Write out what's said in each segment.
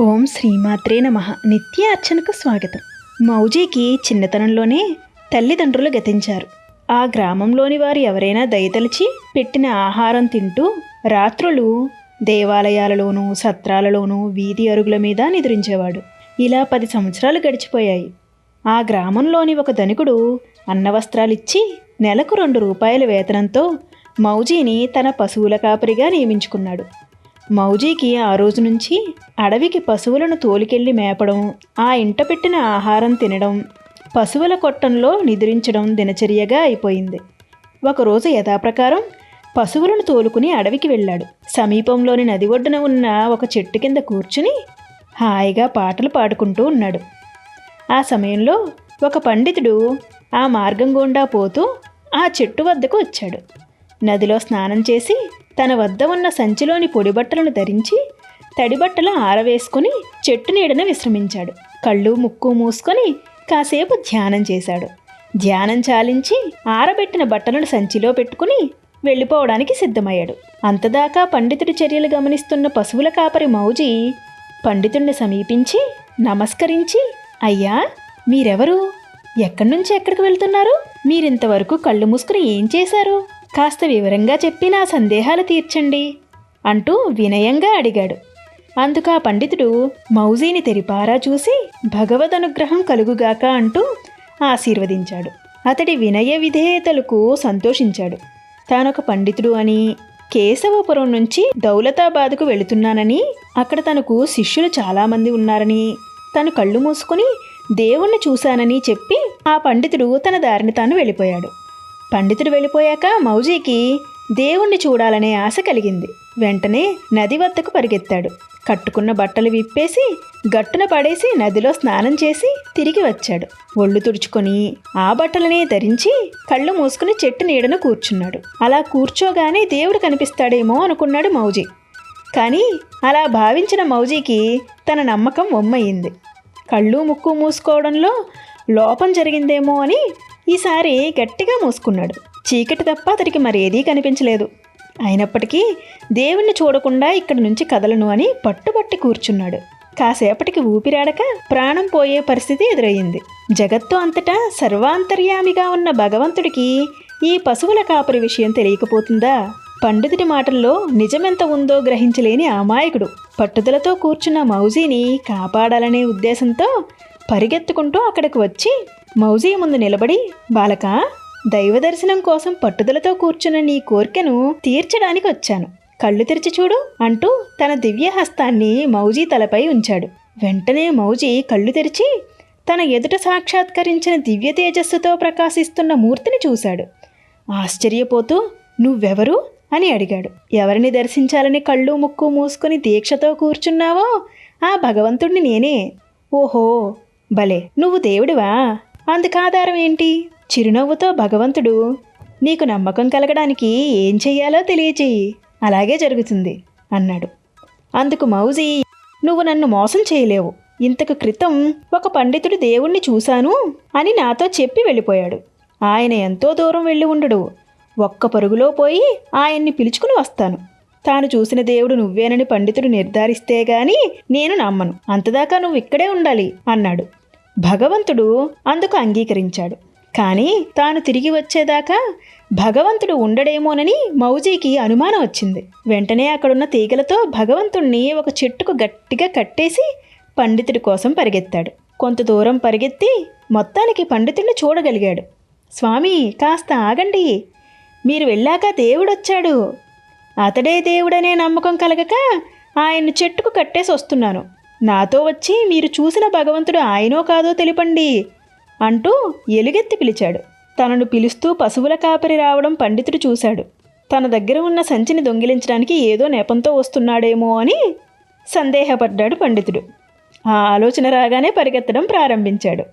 ఓం శ్రీమాత్రే నమ. నిత్య అర్చనకు స్వాగతం. మౌజీకి చిన్నతనంలోనే తల్లిదండ్రులు గతించారు. ఆ గ్రామంలోని వారు ఎవరైనా దయతలిచి పెట్టిన ఆహారం తింటూ రాత్రులు దేవాలయాలలోనూ సత్రాలలోనూ వీధి అరుగుల మీద నిద్రించేవాడు. ఇలా పది సంవత్సరాలు గడిచిపోయాయి. ఆ గ్రామంలోని ఒక ధనికుడు అన్నవస్త్రాలిచ్చి నెలకు రెండు రూపాయల వేతనంతో మౌజీని తన పశువుల కాపరిగా నియమించుకున్నాడు. మౌజీకి ఆ రోజు నుంచి అడవికి పశువులను తోలికెళ్ళి మేపడం ఆ ఇంట పెట్టిన ఆహారం తినడం పశువుల కొట్టంలో నిద్రించడం దినచర్యగా అయిపోయింది. ఒకరోజు యథాప్రకారం పశువులను తోలుకుని అడవికి వెళ్ళాడు. సమీపంలోని నది ఒడ్డున ఉన్న ఒక చెట్టు కింద కూర్చుని హాయిగా పాటలు పాడుకుంటూ ఉన్నాడు. ఆ సమయంలో ఒక పండితుడు ఆ మార్గం గుండా పోతూ ఆ చెట్టు వద్దకు వచ్చాడు. నదిలో స్నానం చేసి తన వద్ద ఉన్న సంచిలోని పొడి బట్టలను ధరించి తడి బట్టలు ఆరవేసుకుని చెట్టు నీడన విశ్రమించాడు. కళ్ళు ముక్కు మూసుకొని కాసేపు ధ్యానం చేశాడు. ధ్యానం చాలించి ఆరబెట్టిన బట్టలను సంచిలో పెట్టుకుని వెళ్ళిపోవడానికి సిద్ధమయ్యాడు. అంతదాకా పండితుడి చర్యలు గమనిస్తున్న పశువుల కాపరి మౌజీ పండితుడిని సమీపించి నమస్కరించి అయ్యా మీరెవరు? ఎక్కడి నుంచి ఎక్కడికి వెళ్తున్నారు? మీరింతవరకు కళ్ళు మూసుకుని ఏం చేశారు? కాస్త వివరంగా చెప్పి నా సందేహాలు తీర్చండి అంటూ వినయంగా అడిగాడు. అందుకు ఆ పండితుడు మౌజీని తెరిపారా చూసి భగవద్ అనుగ్రహం కలుగుగాక అంటూ ఆశీర్వదించాడు. అతడి వినయ విధేయతలకు సంతోషించాడు. తానొక పండితుడు అని కేశవపురం నుంచి దౌలతాబాద్కు వెళుతున్నానని అక్కడ తనకు శిష్యులు చాలామంది ఉన్నారని తను కళ్ళు మూసుకొని దేవుణ్ణి చూశానని చెప్పి ఆ పండితుడు తన దారిని తాను వెళ్ళిపోయాడు. పండితుడు వెళ్ళిపోయాక మౌజీకి దేవుణ్ణి చూడాలనే ఆశ కలిగింది. వెంటనే నది వద్దకు పరిగెత్తాడు. కట్టుకున్న బట్టలు విప్పేసి గట్టున పడేసి నదిలో స్నానం చేసి తిరిగి వచ్చాడు. ఒళ్ళు తుడుచుకొని ఆ బట్టలనే ధరించి కళ్ళు మూసుకుని చెట్టు నీడను కూర్చున్నాడు. అలా కూర్చోగానే దేవుడు కనిపిస్తాడేమో అనుకున్నాడు మౌజీ. కానీ అలా భావించిన మౌజీకి తన నమ్మకం ఒమ్మయింది కళ్ళు ముక్కు మూసుకోవడంలో లోపం జరిగిందేమో అని ఈసారి గట్టిగా మూసుకున్నాడు. చీకటి తప్ప అతడికి మరేదీ కనిపించలేదు. అయినప్పటికీ దేవుణ్ణి చూడకుండా ఇక్కడి నుంచి కదలను అని పట్టుబట్టి కూర్చున్నాడు. కాసేపటికి ఊపిరాడక ప్రాణం పోయే పరిస్థితి ఎదురయ్యింది. జగత్తు అంతటా సర్వాంతర్యామిగా ఉన్న భగవంతుడికి ఈ పశువుల కాపరి విషయం తెలియకపోతుందా? పండితుడి మాటల్లో నిజమెంత ఉందో గ్రహించలేని అమాయకుడు. పట్టుదలతో కూర్చున్న మౌజీని కాపాడాలనే ఉద్దేశంతో పరిగెత్తుకుంటూ అక్కడికి వచ్చి మౌజీ ముందు నిలబడి బాలక దైవ దర్శనం కోసం పట్టుదలతో కూర్చున్న నీ కోరికను తీర్చడానికి వచ్చాను కళ్ళు తెరిచి చూడు అంటూ తన దివ్య హస్తాన్ని మౌజీ తలపై ఉంచాడు. వెంటనే మౌజీ కళ్ళు తెరిచి తన ఎదుట సాక్షాత్కరించిన దివ్య తేజస్సుతో ప్రకాశిస్తున్న మూర్తిని చూశాడు. ఆశ్చర్యపోతూ నువ్వెవరు? అని అడిగాడు. ఎవరిని దర్శించాలని కళ్ళు ముక్కు మూసుకొని దీక్షతో కూర్చున్నావో ఆ భగవంతుడిని నేనే. ఓహో భలే! నువ్వు దేవుడివా? అందుకాధారం ఏంటి చిరునవ్వుతో భగవంతుడు నీకు నమ్మకం కలగడానికి ఏం చెయ్యాలో తెలియచేయి అలాగే జరుగుతుంది అన్నాడు. అందుకు మౌజీ నువ్వు నన్ను మోసం చేయలేవు. ఇంతకు క్రితం ఒక పండితుడు దేవుణ్ణి చూశాను అని నాతో చెప్పి వెళ్ళిపోయాడు. ఆయన ఎంతో దూరం వెళ్ళి ఉండడు. ఒక్క పరుగులో పోయి ఆయన్ని పిలుచుకుని వస్తాను. తాను చూసిన దేవుడు నువ్వేనని పండితుడు నిర్ధారిస్తే గాని నేను నమ్మను. అంతదాకా నువ్వు ఇక్కడే ఉండాలి అన్నాడు. భగవంతుడు అందుకు అంగీకరించాడు. కానీ తాను తిరిగి వచ్చేదాకా భగవంతుడు ఉండడేమోనని మౌజీకి అనుమానం వచ్చింది. వెంటనే అక్కడున్న తీగలతో భగవంతుణ్ణి ఒక చెట్టుకు గట్టిగా కట్టేసి పండితుడి కోసం పరిగెత్తాడు. కొంత దూరం పరిగెత్తి మొత్తానికి పండితుడిని చూడగలిగాడు. స్వామి కాస్త ఆగండి. మీరు వెళ్ళాక దేవుడొచ్చాడు. అతడే దేవుడనే నమ్మకం కలగక ఆయన్ను చెట్టుకు కట్టేసి వస్తున్నాను నాతో వచ్చి మీరు చూసిన భగవంతుడు ఆయనో కాదో తెలిపండి అంటూ ఎలుగెత్తి పిలిచాడు. తనను పిలుస్తూ పశువుల కాపరి రావడం పండితుడు చూశాడు. తన దగ్గర ఉన్న సంచిని దొంగిలించడానికి ఏదో నెపంతో వస్తున్నాడేమో అని సందేహపడ్డాడు పండితుడు. ఆ ఆలోచన రాగానే పరిగెత్తడం ప్రారంభించాడు.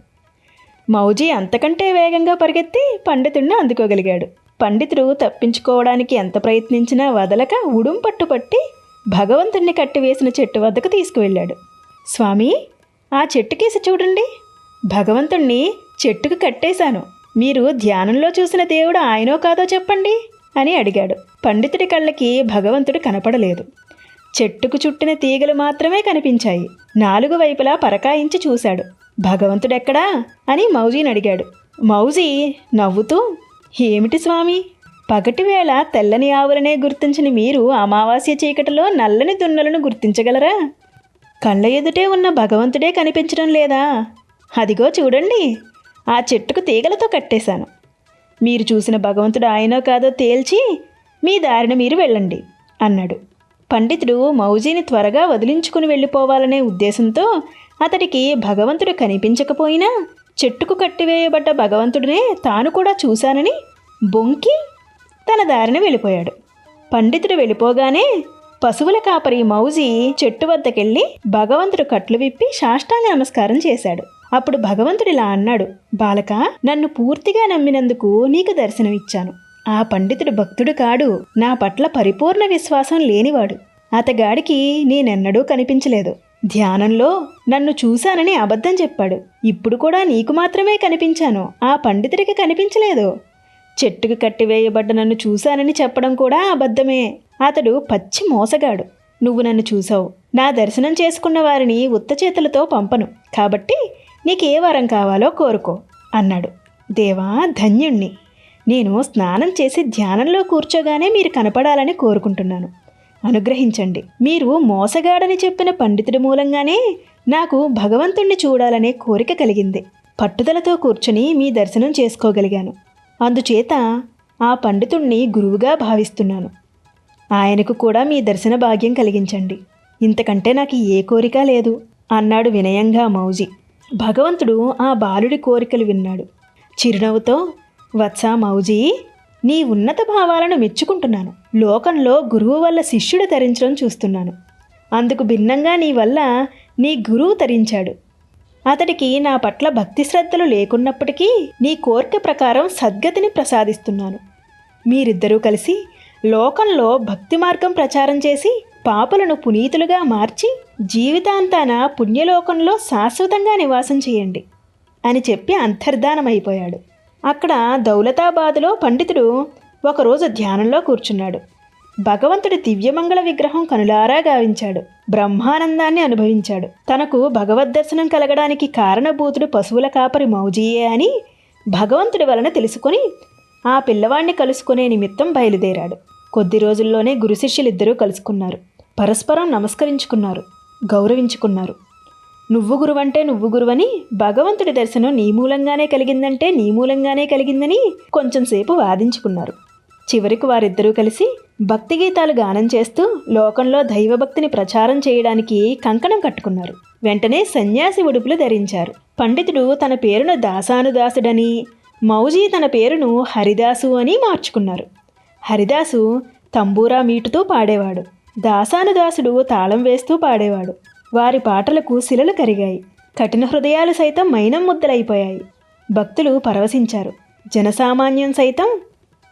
మౌజీ అంతకంటే వేగంగా పరిగెత్తి పండితుడిని అందుకోగలిగాడు. పండితుడు తప్పించుకోవడానికి ఎంత ప్రయత్నించినా వదలక ఉడుం పట్టుపట్టి భగవంతుణ్ణి కట్టివేసిన చెట్టు వద్దకు తీసుకువెళ్ళాడు. స్వామి ఆ చెట్టుకేసి చూడండి. భగవంతుణ్ణి చెట్టుకు కట్టేశాను. మీరు ధ్యానంలో చూసిన దేవుడు ఆయనో కాదో చెప్పండి అని అడిగాడు. పండితుడి కళ్ళకి భగవంతుడు కనపడలేదు. చెట్టుకు చుట్టిన తీగలు మాత్రమే కనిపించాయి. నాలుగు వైపులా పరకాయించి చూశాడు. భగవంతుడెక్కడా అని మౌజీని అడిగాడు. మౌజీ నవ్వుతూ ఏమిటి స్వామి? పగటివేళ తెల్లని ఆవులనే గుర్తించిన మీరు అమావాస్య చీకటిలో నల్లని దున్నలను గుర్తించగలరా? కళ్ళ ఎదుటే ఉన్న భగవంతుడే కనిపించడం లేదా? అదిగో చూడండి. ఆ చెట్టుకు తీగలతో కట్టేశాను. మీరు చూసిన భగవంతుడు ఆయనో కాదో తేల్చి మీ దారిన మీరు వెళ్ళండి అన్నాడు. పండితుడు మౌజీని త్వరగా వదిలించుకుని వెళ్ళిపోవాలనే ఉద్దేశంతో అతడికి భగవంతుడు కనిపించకపోయినా చెట్టుకు కట్టివేయబడ్డ భగవంతుడినే తాను కూడా చూశానని బొంకి తన దారిన వెళ్ళిపోయాడు. పండితుడు వెళ్ళిపోగానే పశువుల కాపరి మౌజీ చెట్టు వద్దకెళ్ళి భగవంతుడు కట్లు విప్పి సాష్టాంగ నమస్కారం చేశాడు. అప్పుడు భగవంతుడు ఇలా అన్నాడు బాలక నన్ను పూర్తిగా నమ్మినందుకు నీకు దర్శనమిచ్చాను. ఆ పండితుడు భక్తుడు కాడు నా పట్ల పరిపూర్ణ విశ్వాసం లేనివాడు. అతగాడికి నేనెన్నడూ కనిపించలేదు. ధ్యానంలో నన్ను చూశానని అబద్ధం చెప్పాడు. ఇప్పుడు కూడా నీకు మాత్రమే కనిపించాను. ఆ పండితుడికి కనిపించలేదు. చెట్టుకు కట్టివేయబడ్డ నన్ను చూశానని చెప్పడం కూడా అబద్ధమే. అతడు పచ్చి మోసగాడు. నువ్వు నన్ను చూసావు నా దర్శనం చేసుకున్న వారిని ఉత్త చేతులతో పంపను. కాబట్టి నీకు ఏ వరం కావాలో కోరుకో అన్నాడు. దేవా ధన్యుణ్ణి. నేను స్నానం చేసి ధ్యానంలో కూర్చోగానే మీరు కనపడాలని కోరుకుంటున్నాను. అనుగ్రహించండి. మీరు మోసగాడని చెప్పిన పండితుడి మూలంగానే నాకు భగవంతుణ్ణి చూడాలనే కోరిక కలిగింది. పట్టుదలతో కూర్చుని మీ దర్శనం చేసుకోగలిగాను. అందుచేత ఆ పండితుణ్ణి గురువుగా భావిస్తున్నాను. ఆయనకు కూడా మీ దర్శన భాగ్యం కలిగించండి. ఇంతకంటే నాకు ఏ కోరిక లేదు అన్నాడు వినయంగా మౌజీ. భగవంతుడు ఆ బాలుడి కోరికలు విన్నాడు. చిరునవ్వుతో వత్సా మౌజీ నీ ఉన్నత భావాలను మెచ్చుకుంటున్నాను. లోకంలో గురువు వల్ల శిష్యుడు తరించడం చూస్తున్నాను. అందుకు భిన్నంగా నీ వల్ల నీ గురువు తరించాడు. అతడికి నా పట్ల భక్తి శ్రద్ధలు లేకున్నప్పటికీ నీ కోరిక ప్రకారం సద్గతిని ప్రసాదిస్తున్నాను. మీరిద్దరూ కలిసి లోకంలో భక్తి మార్గం ప్రచారం చేసి పాపులను పునీతులుగా మార్చి జీవితాంతాన పుణ్యలోకంలో శాశ్వతంగా నివాసం చేయండి అని చెప్పి అంతర్ధానమైపోయాడు. అక్కడ దౌలతాబాదులో పండితుడు ఒకరోజు ధ్యానంలో కూర్చున్నాడు. భగవంతుడి దివ్యమంగళ విగ్రహం కనులారా గావించాడు. బ్రహ్మానందాన్ని అనుభవించాడు. తనకు భగవద్ దర్శనం కలగడానికి కారణభూతుడు పశువుల కాపరి మౌజీయే అని భగవంతుడి వలన తెలుసుకొని ఆ పిల్లవాణ్ణి కలుసుకునే నిమిత్తం బయలుదేరాడు. కొద్ది రోజుల్లోనే గురు శిష్యులిద్దరూ కలుసుకున్నారు. పరస్పరం నమస్కరించుకున్నారు. గౌరవించుకున్నారు. నువ్వు గురువంటే నువ్వు గురువని భగవంతుడి దర్శనం నీ మూలంగానే కలిగిందంటే నీ మూలంగానే కలిగిందని కొంచెం సేపు వాదించుకున్నారు. చివరికి వారిద్దరూ కలిసి భక్తి గీతాలు గానం చేస్తూ లోకంలో దైవభక్తిని ప్రచారం చేయడానికి కంకణం కట్టుకున్నారు. వెంటనే సన్యాసి ఉడుపులు ధరించారు. పండితుడు తన పేరును దాసానుదాసుడని మౌజీ తన పేరును హరిదాసు అని మార్చుకున్నారు. హరిదాసు తంబూరా మీటుతూ పాడేవాడు. దాసానుదాసుడు తాళం వేస్తూ పాడేవాడు. వారి పాటలకు శిలలు కరిగాయి. కఠిన హృదయాలు సైతం మైనం ముద్దలైపోయాయి. భక్తులు పరవశించారు. జనసామాన్యం సైతం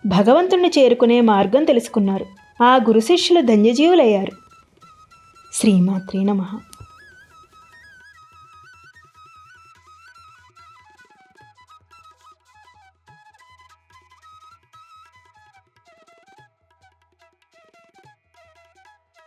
భగవంతుణ్ణి చేరుకునే మార్గం తెలుసుకున్నారు. ఆ గురు శిష్యులు ధన్యజీవులయ్యారు. శ్రీమాత్రే నమః.